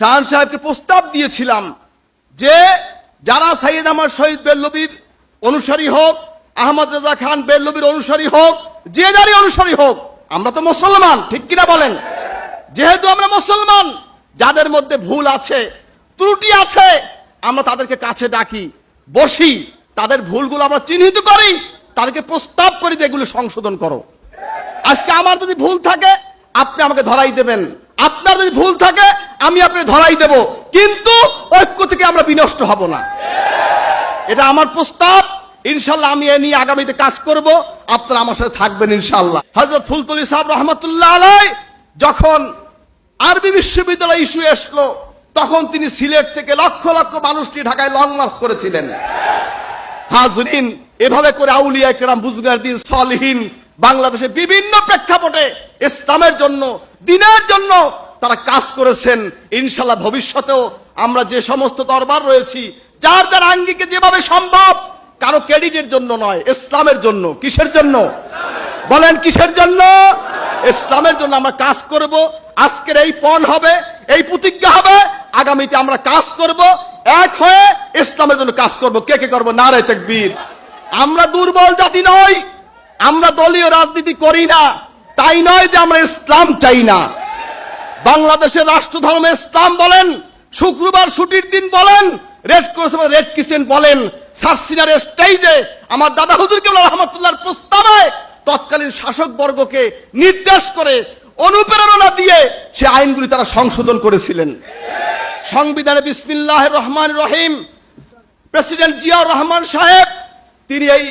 শাহান সাহেবকে প্রস্তাব দিয়েছিলাম যে যারা সাইয়েদ আমার শহীদ বেল্লবীর অনুসারী হোক, আহমদ রেজা খান বেল্লবীর অনুসারী হোক, যে যারই অনুসারী হোক, আমরা তো মুসলমান, ঠিক কিনা বলেন? যেহেতু আমরা মুসলমান, যাদের মধ্যে ভুল আছে, ত্রুটি আছে, আমরা তাদেরকে কাছে ডাকি, বসি, তাদের ভুলগুলো আমরা চিহ্নিত করি, তাদেরকে প্রস্তাব করি যে এগুলো সংশোধন করো। আজকে আমার যদি ভুল থাকে, আপনি আমাকে ধরাই দেবেন। আপনার যদি ভুল থাকে, আমি আপনি ধরাই দেব। কিন্তু ঐক্য থেকে আমরা বিনষ্ট হব না। এটা আমার প্রস্তাব। ইনশাল্লাহ আমি এ নিয়ে আগামীতে কাজ করব। আপনারা আমার সাথে থাকবেন ইনশাল্লাহ হজরত ফুলতলি সাহেব রহমতুল্লাহ আলাই যখন আরবি বিশ্ববিদ্যালয় ইস্যু আসলো তখন তিনি সিলেট থেকে লক্ষ লক্ষ মানুষটি ঢাকায় লং মার্চ করেছিলেন। হাজরিন, এভাবে করে আউলিয়া কেরাম বুজগার দিন সলহীন বাংলাদেশে বিভিন্ন প্রেক্ষাপটে ইসলামের জন্য, দিনের জন্য তারা কাজ করেছেন। ইনশাল্লাহ ভবিষ্যতেও আমরা যে সমস্ত দরবার রয়েছি, যার যার আঙ্গিকে যেভাবে সম্ভব, কারও ক্রেডিটের জন্য নয়, ইসলামের জন্য। কিসের জন্য? বলেন কিসের জন্য? ইসলামের জন্য আমরা কাজ করব, আজকের এই পণ হবে, এই প্রতিজ্ঞা হবে, আগামীতে আমরা কাজ করব, এক হয়ে ইসলামের জন্য কাজ করব। কে কে করব? নারে তাকবীর। আমরা দুর্বল জাতি নই। আমরা দলীয় রাজনীতি করি না। তাই নয় যে আমরা ইসলাম চাই না। বাংলাদেশের রাষ্ট্র ধর্ম ইসলাম বলেন, শুক্রবার ছুটির দিন বলেন রেড ক্রস রেড কিসেন বলেন সার্সিনার স্টেজে আমার দাদা হুজুর কেবল রহমতুল্লাহর প্রস্তাবে তৎকালীন শাসক বর্গকে নির্দেশ করে অনুপ্রেরণা দিয়ে সে আইনগুলি তারা সংশোধন করেছিলেন। সংবিধানে বিসমিল্লাহ রহমান রহিম, প্রেসিডেন্ট জিয়াউর রহমান সাহেব, তিনি এই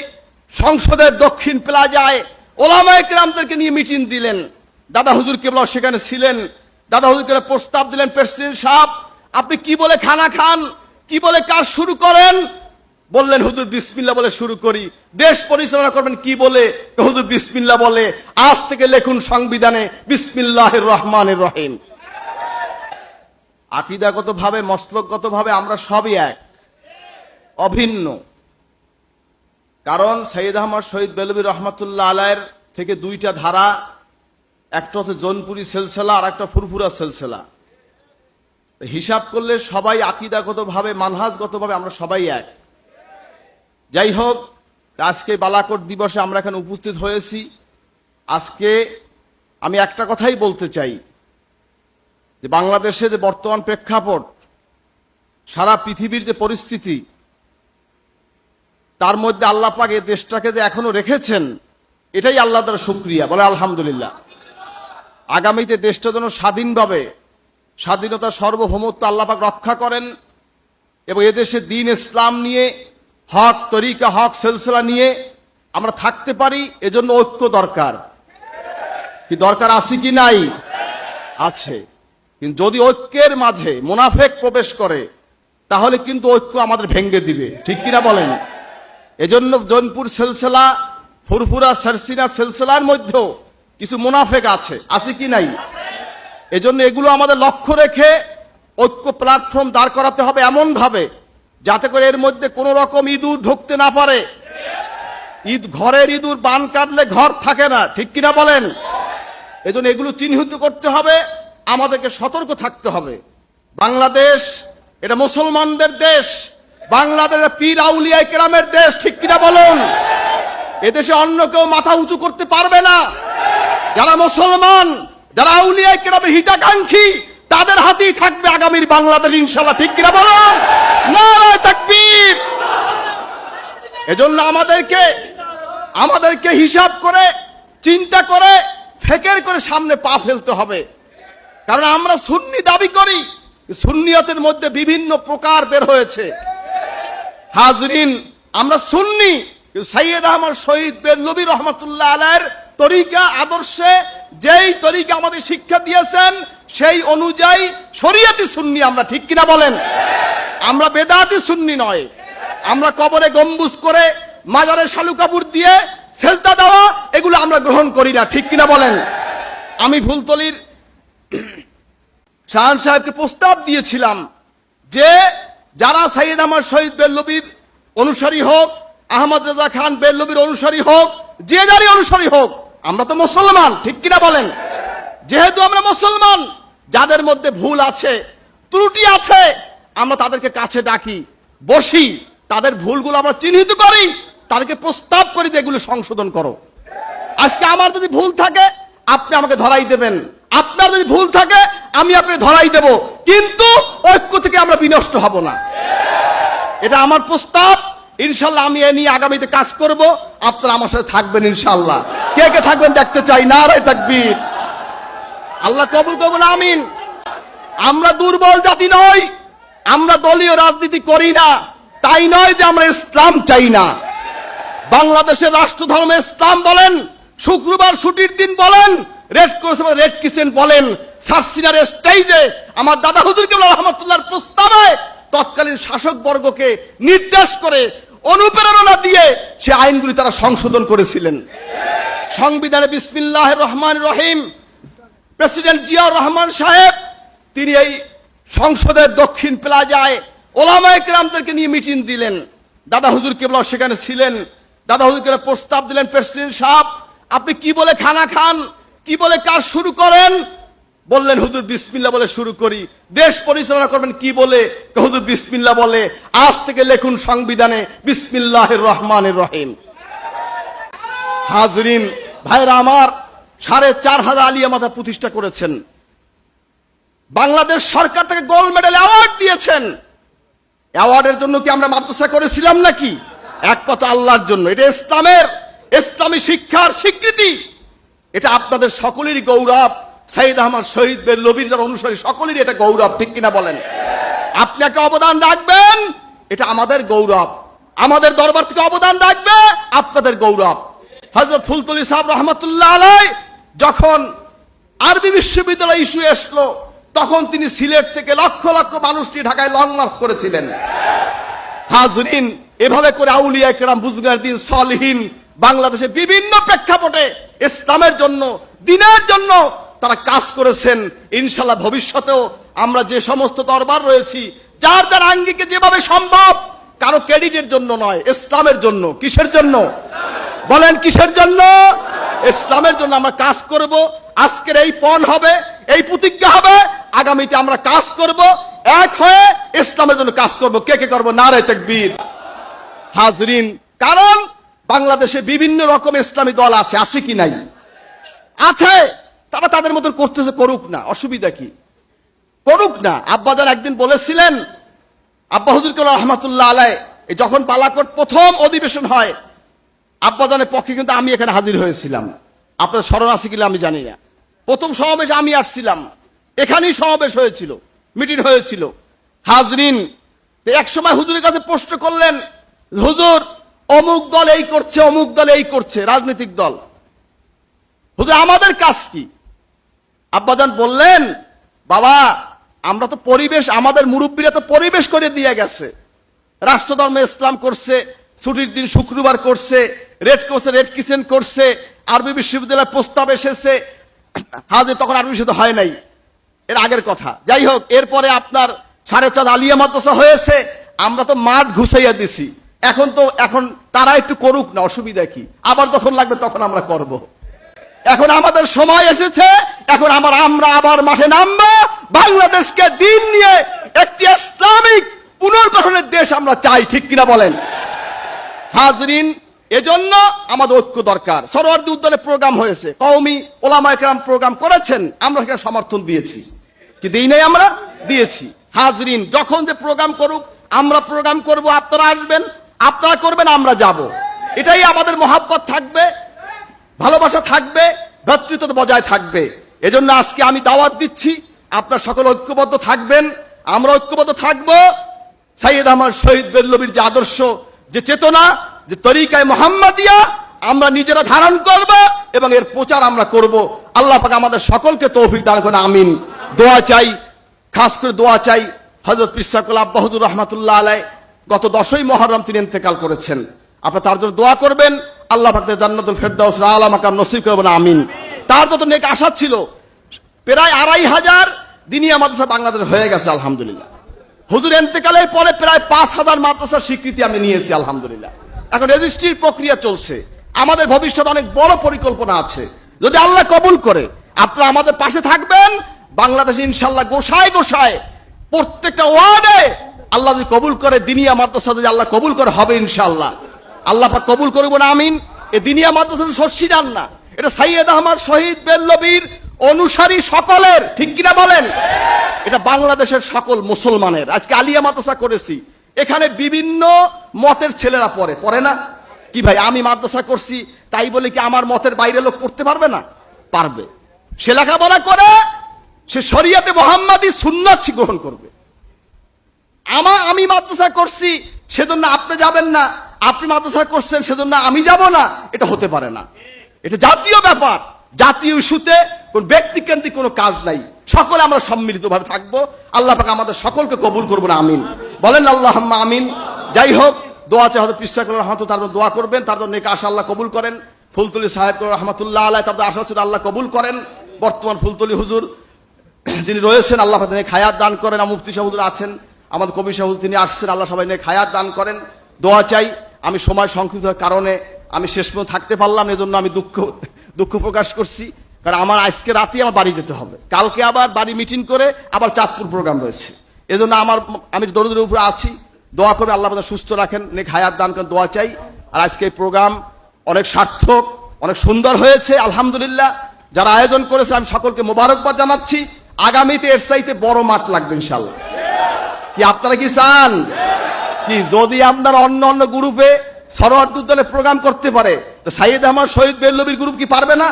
সংসদের দক্ষিণ প্লাজায় ওলামায় কেরামদেরকে নিয়ে মিটিং দিলেন। দাদা হুজুর কেবল সেখানে ছিলেন। দাদা হুজুরকে প্রস্তাব দিলেন, প্রেসিডেন্ট সাহেব, আপনি কি বলে খানা খান? কি বলে কাজ শুরু করেন? বললেন, হুজুর বিসমিল্লা বলে শুরু করি। দেশ পরিচালনা করবেন কি বলে? হুজুর বিসমিল্লা বলে, আজ থেকে লেখুন সংবিধানে বিসমিল্লাহ রহমানের রহিম। আকিদাগত ভাবে মস্তকগত ভাবে আমরা সবই এক, অভিন্ন। কারণ সৈয়দ আহমদ শহীদ বেলবী রহমতুল্লাহ আলায়ের থেকে দুইটা ধারা, একটা হচ্ছে জোনপুরি সেলসেলা আর একটা ফুরফুরা সেলসেলা। হিসাব করলে সবাই আকিদাগত ভাবে মানহাজগত ভাবে আমরা সবাই এক। যাই হোক, আজকে বালাকোট দিবসে আমরা এখানে উপস্থিত হয়েছি। আজকে আমি একটা কথাই বলতে চাই, যে বাংলাদেশে যে বর্তমান প্রেক্ষাপট, সারা পৃথিবীর যে পরিস্থিতি তার মধ্যে আল্লাহ পাক এই দেশটাকে যে এখনও রেখেছেন, এটাই আল্লাহ তার শুক্রিয়া, বলে আলহামদুলিল্লাহ। আগামীতে দেশটা যেন স্বাধীনভাবে স্বাধীনতা সার্বভৌমত্ব আল্লাহ পাক রক্ষা করেন এবং এদেশে দিন ইসলাম নিয়ে, হক তরিকা, হক সিলসিলা নিয়ে আমরা থাকতে পারি, এজন্য ঐক্য দরকার। কি দরকার আছে কি নাই? আছে। কিন্তু যদি ঐক্যের মাঝে মুনাফেক প্রবেশ করে, তাহলে কিন্তু ঐক্য আমাদের ভেঙ্গে দিবে। ঠিক কিনা বলেন? এজন্য জৌনপুর সেলসেলা, ফুরফুরা, সারসিনা সেলসেলার মধ্যেও কিছু মুনাফেক আছে। আছে কি নাই? এজন্য এগুলো আমাদের লক্ষ্য রেখে ঐক্য প্ল্যাটফর্ম দাঁড় করাতে হবে এমন ভাবে যাতে করে এর মধ্যে কোনো রকম ইঁদুর ঢুকতে না পারে। ঈদ ঘরের ইঁদুর বান কাটলে ঘর থাকে না, ঠিক কিনা বলেন? এজন্য এগুলো চিহ্নিত করতে হবে, আমাদেরকে সতর্ক থাকতে হবে। বাংলাদেশ, এটা মুসলমানদের দেশ বাংলাদেশ পীর আউলিয়া কেরামের দেশ, ঠিক কিনা বলুন? এদেশে অন্য কেউ মাথা উঁচু করতে পারবে না। যারা মুসলমান, যারা আউলিয়া কেরামের হিতাকাঙ্ক্ষী, তাদের হাতেই থাকবে আগামীর বাংলাদেশ ইনশাল্লাহ ঠিক কিনা বলুন? এজন্য আমাদেরকে আমাদেরকে হিসাব করে, চিন্তা করে, ফেকের করে সামনে পা ফেলতে হবে। কারণ আমরা সুন্নি দাবি করি, সুন্নিয়তের মধ্যে বিভিন্ন প্রকার বের হয়েছে। হাজরিন, আমরা সুন্নি। সৈয়দ আহমদ শহীদ বেল্লবী রহমতুল্লাহ আলার তরিকা, আদর্শে যেই তরিকা আমাদের শিক্ষা দিয়েছেন, সেই অনুযায়ী শরীয়তি সুন্নি আমরা ঠিক কিনা বলেন? আমরা বেদাতি সুন্নি নয়। আমরা কবরে গম্বুজ করে মাজারে শালু কাপড় দিয়ে সেজদা দেওয়া, এগুলো আমরা গ্রহণ করি না, ঠিক কিনা বলেন? আমি ফুলতলির শাহান সাহেবকে প্রস্তাব দিয়েছিলাম যে যারা সাইয়েদ আমার শহীদ বেল্লবীর অনুসারী হোক, আহমদ রেজা খান বেল্লবীর অনুসারী হোক, যে যারই অনুসারী হোক, আমরা তো মুসলমান, ঠিক কিনা বলেন? যেহেতু আমরা মুসলমান, যাদের মধ্যে ভুল আছে, ত্রুটি আছে, আমরা তাদেরকে কাছে ডাকি, বসি, তাদের ভুলগুলো আমরা চিহ্নিত করি, তাদেরকে প্রস্তাব করি যে এগুলো সংশোধন করো। আজকে আমার যদি ভুল থাকে, আপনি আমাকে ধরাই দেবেন। আপনার যদি ভুল থাকে, আমি আপনাকে ধরাই দেব। কিন্তু ঐক্য থেকে আমরা বিনষ্ট হব না। এটা আমার প্রস্তাব। ইনশাল্লাহ আমি এ নিয়ে আগামীতে কাজ করব। আপনারা আমার সাথে থাকবেন ইনশাল্লাহ। কে কে থাকবেন দেখতে চাই। না রায় থাকবির আল্লাহ কবুল কবুল আমিন। আমরা দুর্বল জাতি নই। আমরা দলীয় রাজনীতি করি না। তাই নয় যে আমরা ইসলাম চাই না। বাংলাদেশের রাষ্ট্র ধর্মে ইসলাম বলেন, শুক্রবার ছুটির দিন বলেন রেড ক্রস রেড কিসেন বলেন, সার্সিনার স্টেজে আমার দাদা হুজুর কেবল রহমতুল্লাহর প্রস্তাবে তৎকালীন শাসক বর্গকে নির্দেশ করে অনুপ্রেরণা দিয়ে সে আইনগুলি তারা সংশোধন করেছিলেন। সংবিধানে বিসমিল্লাহ রহমান রহিম, প্রেসিডেন্ট জিয়াউর রহমান সাহেব, তিনি এই সংসদের দক্ষিণ প্লাজায় ওলামায় কেরামদেরকে নিয়ে মিটিং দিলেন। দাদা হুজুর কেবল সেখানে ছিলেন। দাদা হুজুরকে প্রস্তাব দিলেন, প্রেসিডেন্ট সাহেব, আপনি কি বলে খানা খান? কি বলে কাজ শুরু করেন? বললেন, হুজুর বিসমিল্লা বলে শুরু করি। দেশ পরিচালনা করবেন, কি বলে? হুজুর বিসমিল্লা বলে, আজ থেকে লেখুন সংবিধানে বিসমিল্লাহির রহমানির রহিম। হাজরিন, ভাইরা আমার, সাড়ে চার হাজার আলিয়া মাথা প্রতিষ্ঠা করেছেন। বাংলাদেশ সরকার থেকে গোল্ড মেডেল অ্যাওয়ার্ড দিয়েছেন। অ্যাওয়ার্ডের জন্য কি আমরা মাদ্রাসা করেছিলাম নাকি? এক কথা আল্লাহর জন্য। এটা ইসলামের, ইসলামী শিক্ষার স্বীকৃতি। এটা আপনাদের সকলেরই গৌরব। সাইদ আহমদ শহীদ বের লবির যারা অনুসারী, সকলেরই এটা গৌরব, ঠিক কিনা বলেন? আপনি একটা অবদান রাখবেন, এটা আমাদের গৌরব। আমাদের দরবার থেকে অবদান রাখবে, আপনাদের গৌরব। হজরত ফুলতলি সাহেব রহমতুল্লাহ আলাই যখন আরবি বিশ্ববিদ্যালয় ইস্যু আসলো তখন তিনি সিলেট থেকে লক্ষ লক্ষ মানুষটি ঢাকায় লং মার্চ করেছিলেন। হাজরিন, এভাবে করে আউলিয়া কেরাম বুজগার দিন সলহীন বাংলাদেশে বিভিন্ন প্রেক্ষাপটে ইসলামের জন্য, দিনের জন্য তারা কাজ করেছেন। ইনশাল্লাহ ভবিষ্যতেও আমরা যে সমস্ত দরবার রয়েছি, যার যার আঙ্গিকে যেভাবে সম্ভব, কারও ক্রেডিটের জন্য নয়, ইসলামের জন্য। কিসের জন্য? বলেন কিসের জন্য? ইসলামের জন্য আমরা কাজ করব। আজকের এই পণ হবে, এই প্রতিজ্ঞা হবে, আগামীতে আমরা কাজ করব। এক হয়ে ইসলামের জন্য কাজ করব। কে কে করব? নারে তাকবীর হাজরিন। কারণ বাংলাদেশে বিভিন্ন রকম ইসলামী দল আছে আছে কি নাই? আছে, তারা তাদের মতন করতেছে, করুক না, অসুবিধা কি? করুক না। আব্বাজান একদিন বলেছিলেন, আব্বা হুজুর কেবল রহমাতুল্লাহ আলাই যখন পালাকোট প্রথম অধিবেশন হয়, আব্বাজানের পক্ষে কিন্তু আমি এখানে হাজির হয়েছিলাম। আপনার স্মরণ আছে কিনা আমি জানি না। প্রথম সমাবেশ আমি আসছিলাম। এখানেই সমাবেশ হয়েছিল, মিটিং হয়েছিল। হাজরিন এক সময় হুজুরের কাছে প্রশ্ন করলেন, হুজুর অমুক দল এই করছে, অমুক দল এই করছে, রাজনৈতিক দল। হুজুর আমাদের কাজ কি? আব্বাজান বললেন, বাবা, আমরা তো পরিবেশ, আমাদের মুরব্বীরা তো পরিবেশ করে দিয়ে গেছে। রাষ্ট্রধর্মে ইসলাম করছে, ছুটির দিন শুক্রবার করছে, রেড করছে, রেড কিচেন করছে, আরবি বিশ্ববিদ্যালয়ের প্রস্তাব এসেছে। হাজে তখন আরবি বিশ্ববিদ্যালয় হয় নাই। এর আগের কথা। যাই হোক, এরপরে আপনার সাড়ে চাঁদ আলিয়া মাদ্রাসা হয়েছে, আমরা তো মাঠ ঘুষাইয়া দিছি। এখন তো, এখন তারা একটু করুক না, অসুবিধা কি? আবার যখন লাগবে তখন আমরা করব। এখন আমাদের সময় এসেছে, এখন আমার, আমরা আবার মাঠে নামবো। বাংলাদেশকে দিন নিয়ে একটি ইসলামিক পুনর্গঠনের দেশ আমরা চাই, ঠিক কিনা বলেন? হাজরিন, এজন্য আমাদের ঐক্য দরকার। সরোয়ার্দী উদ্যানে প্রোগ্রাম হয়েছে। কওমি ওলামা একরাম প্রোগ্রাম করেছেন, আমরা সেখানে সমর্থন দিয়েছি। কি দিই নাই আমরা? দিয়েছি। হাজরিন, যখন যে প্রোগ্রাম করুক, আমরা প্রোগ্রাম করব, আপনারা আসবেন। আপনারা করবেন, আমরা যাব। এটাই আমাদের মহাব্বত থাকবে, ভালোবাসা থাকবে ভ্রাতৃত্ব বজায় থাকবে। এজন্য আজকে আমি দাওয়াত দিচ্ছি, আপনার সকল ঐক্যবদ্ধ থাকবেন, আমরা ঐক্যবদ্ধ থাকব। সাইয়েদ আহমদ শহীদ বেল্লবীর যে আদর্শ, যে চেতনা, যে তরিকায় মোহাম্মদিয়া, আমরা নিজেরা ধারণ করব এবং এর প্রচার আমরা করব। আল্লাহ পাক আমাদের সকলকে তৌফিক দান করে আমিন। দোয়া চাই, খাস করে দোয়া চাই হজরত পিসাকুল আব্বাহুদুর রহমাতুল্লাহ আলাই গত দশই মহরম তিনি ইন্তেকাল করেছেন। আপনার তার জন্য দোয়া করবেন। আল্লাহ পাক তাকে জান্নাতুল ফেরদাউস আলা মাকাম নসিব করবেন, আমিন। তার যত নেক আশা ছিল, প্রায় আড়াই হাজার দিনই মাদ্রাসা বাংলাদেশ হয়ে গেছে, আলহামদুলিল্লাহ। হুজুর এন্তেকালের পরে প্রায় পাঁচ হাজার মাদ্রাসার স্বীকৃতি আমি নিয়েছি, আলহামদুলিল্লাহ। এখন রেজিস্ট্রির প্রক্রিয়া চলছে। আমাদের ভবিষ্যৎ অনেক বড় পরিকল্পনা আছে। যদি আল্লাহ কবুল করে, আপনারা আমাদের পাশে থাকবেন। বাংলাদেশ ইনশাল্লাহ গোসায় গোসায় প্রত্যেকটা ওয়ার্ডে আল্লাহ যদি কবুল করে, দিনিয়া মাদ্রাসা যদি আল্লাহ কবুল করে, হবে ইনশাআল্লাহ। আল্লাহ পাক কবুল করব না আমিন। এ দিনিয়া মাদ্রাসা শস্যি না। এটা সাইয়েদ আহমদ, শহীদ বেল্লবীর অনুসারী সকলের, ঠিক কিনা বলেন? এটা বাংলাদেশের সকল মুসলমানের। আজকে আলিয়া মাদ্রাসা করেছি। এখানে বিভিন্ন মতের ছেলেরা পড়ে। পড়ে না? কি ভাই, আমি মাদ্রাসা করছি, তাই বলে কি আমার মতের বাইরে লোক পড়তে পারবে না? পারবে। সে লেখাপড়া করে, সে শরিয়াতে মোহাম্মদী সুন্নাত গ্রহণ করবে। আমার আমি মাদ্রাসা করছি, সেজন্য আপনি যাবেন না। আপনি মাদ্রাসা করছেন, সেজন্য আমি যাব না। এটা হতে পারে না। এটা জাতীয় ব্যাপার। জাতীয় ইস্যুতে কোন ব্যক্তিকেন্দ্রিক কোনো কাজ নাই। সকলে আমরা সম্মিলিতভাবে থাকব। আল্লাহ আমাদের সকলকে কবুল করব না আমিন। বলেন আল্লাহ আমিন। যাই হোক, দোয়া চাই হয়তো পিসা করে রহমত তার দোয়া করবেন। তার জন্য আশা আল্লাহ কবুল করেন। ফুলতলি সাহেব রহমতুল্লাহ আল্লাহ তার আশা ছিল আল্লাহ কবুল করেন। বর্তমান ফুলতলি হুজুর যিনি রয়েছেন, আল্লাহ খায়াত দান করেন। মুফতি সাহুদুর আছেন। আমাদের কবি সাহুদ তিনি আসছেন, আল্লাহ সবাই নিয়ে খায়াত দান করেন। দোয়া চাই, আমি সময় সংক্ষিপ্ত কারণে আমি শেষ পর্যন্ত থাকতে পারলাম এজন্য আমি দুঃখ দুঃখ প্রকাশ করছি। কারণ আমার আজকে রাতেই আমার বাড়ি যেতে হবে। কালকে আবার বাড়ি মিটিং করে আবার চাঁদপুর প্রোগ্রাম রয়েছে। এজন্য আমার, আমি দরিদ্রের উপরে আছি। দোয়া করে আল্লাহ আপনাদের সুস্থ রাখেন নেক হায়াত দান করেন, দোয়া চাই। আর আজকে এই প্রোগ্রাম অনেক সার্থক, অনেক সুন্দর হয়েছে, আলহামদুলিল্লাহ। যারা আয়োজন করেছে আমি সকলকে মোবারকবাদ জানাচ্ছি। আগামীতে এর চাইতে বড় মাঠ লাগবে ইনশাল্লাহ কি আপনারা কি চান? কি যদি আপনার অন্য অন্য গ্রুপে সরোয়ার দলে প্রোগ্রাম করতে পারে, তো সাইয়েদ আহমদ, শহীদ বেল্লবীর গ্রুপ কি পারবে না?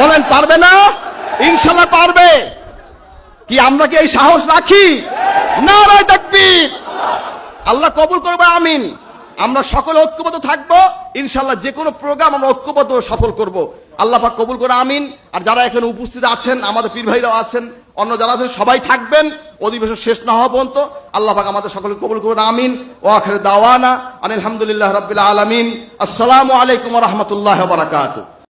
বলেন, পারবে না? ইনশাল্লাহ পারবে। কি আমরা কি এই সাহস রাখি? না রায় তাকবীর। আল্লাহ কবুল করবে আমিন। আমরা সকলে ঐক্যবদ্ধ থাকব, ইনশাল্লাহ যে কোনো প্রোগ্রাম আমরা ঐক্যবদ্ধ সফল করব। আল্লাহ পাক কবুল করে আমিন। আর যারা এখানে উপস্থিত আছেন, আমাদের পীর ভাইরাও আছেন অন্য যারা আছেন, সবাই থাকবেন। অধিবেশন শেষ না হওয়া পর্যন্ত আল্লাহ পাক আমাদের সকলকে কবুল করুন, আমিন। ও আখের দাওয়ানা আলহামদুলিল্লাহ রবিল্লা আলমিন। আসসালামু আলাইকুম রহমতুল্লাহ বারাকাতুহ।